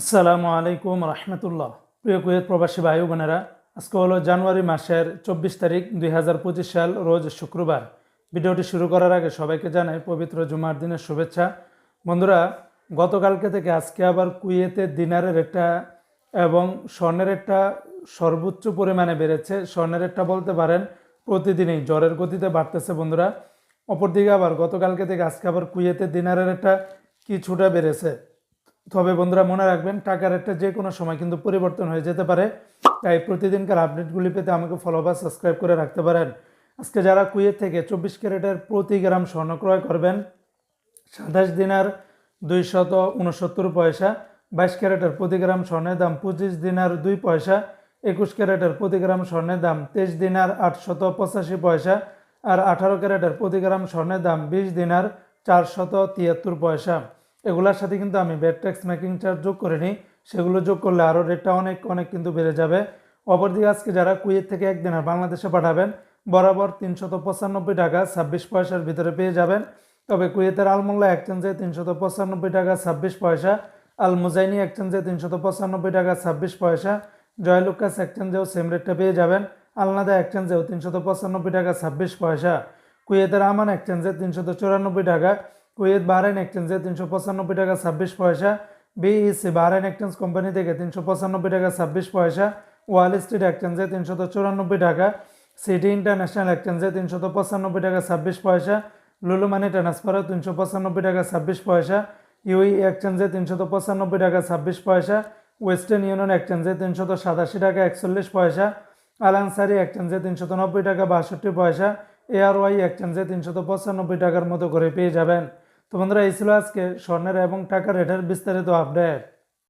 আসসালামু আলাইকুম রহমতুল্লাহ। প্রিয় কুয়েত প্রবাসী ভাই বোনেরা, আজকে হলো জানুয়ারি মাসের চব্বিশ তারিখ দুই হাজার পঁচিশ সাল, রোজ শুক্রবার। ভিডিওটি শুরু করার আগে সবাইকে জানাই পবিত্র জুমার দিনের শুভেচ্ছা। বন্ধুরা, গতকালকে থেকে আজকে আবার কুয়েতে দিনারের একটা এবং স্বর্ণের একটা সর্বোচ্চ পরিমাণে বেড়েছে। স্বর্ণের একটা বলতে পারেন, প্রতিদিনই জ্বরের গতিতে বাড়তেছে বন্ধুরা। অপরদিকে আবার গতকালকে থেকে আজকে আবার কুয়েতে দিনারের একটা কিছুটা বেড়েছে। তবে বন্ধুরা মনে রাখবেন টাকার একটা যে কোনো সময় কিন্তু পরিবর্তন হয়ে যেতে পারে। তাই প্রতিদিনকার আপডেটগুলি পেতে আমাকে ফলো বা সাবস্ক্রাইব করে রাখতে পারেন। আজকে যারা কুয়েত থেকে চব্বিশ ক্যারেটের প্রতি গ্রাম স্বর্ণ ক্রয় করবেন, সাতাশ দিনার দুইশত উনসত্তর পয়সা, বাইশ ক্যারেটের প্রতি গ্রাম স্বর্ণের দাম পঁচিশ দিনার দুই পয়সা, একুশ ক্যারেটের প্রতি গ্রাম স্বর্ণের দাম তেইশ দিনার আটশত পঁচাশি পয়সা আর আঠারো ক্যারেটের প্রতি গ্রাম স্বর্ণের দাম বিশ দিনার চারশত তিয়াত্তর পয়সা। এগুলোর সাথে কিন্তু আমি ব্যাট ট্যাক্স মেকিং চার্জ যোগ করে নিই। সেগুলো যোগ করলে আরও রেটটা অনেক অনেক কিন্তু বেড়ে যাবে। অপরদিকে আজকে যারা কুয়েত থেকে একদিন আর বাংলাদেশে পাঠাবেন, বরাবর তিনশত পঁচানব্বই টাকা ছাব্বিশ পয়সার ভিতরে পেয়ে যাবেন। তবে কুয়েতের আলমোল্লা এক্সচেঞ্জে তিনশত পঁচানব্বই টাকা ছাব্বিশ পয়সা আল মুজাইনি এক্সচেঞ্জে তিনশত পঁচানব্বই টাকা ছাব্বিশ পয়সা, জয়লুকাস এক্সচেঞ্জেও সেম রেটটা পেয়ে যাবেন। আলনাদা এক্সচেঞ্জেও তিনশত পঁচানব্বই টাকা ছাব্বিশ পয়সা কুয়েতের আমান এক্সচেঞ্জে তিনশত চুরানব্বই টাকা কুয়েত বাহরাইন এক্সচেঞ্জে তিনশো পঁচানব্বই টাকা ছাব্বিশ পয়সা। বিইসি বাহরাইন এক্সচেঞ্জ কোম্পানি থেকে তিনশো পঁচানব্বই টাকা ছাব্বিশ পয়সা। ওয়াল স্ট্রিট এক্সচেঞ্জে তিনশত চুরানব্বই টাকা। সিটি ইন্টারন্যাশনাল এক্সচেঞ্জে তিনশত পঁচানব্বই টাকা ছাব্বিশ পয়সা। লুলু মানি ট্রান্সফারে তিনশো পঁচানব্বই টাকা ছাব্বিশ পয়সা। ইউই এক্সচেঞ্জে তিনশত পঁচানব্বই টাকা ছাব্বিশ পয়সা। ওয়েস্টার্ন ইউনিয়ন এক্সচেঞ্জে তিনশত সাতাশি টাকা একচল্লিশ পয়সা। আলানসারি এক্সচেঞ্জে তিনশত নব্বই টাকা বাষট্টি পয়সা। এআরওয়াই এক্সচেঞ্জে তিনশত পঁচানব্বই টাকার মতো করে পেয়ে যাবেন। তো বন্ধুরা এই ছিল আজকে স্বর্ণের এবং টাকার রেটের বিস্তারিত আপডেট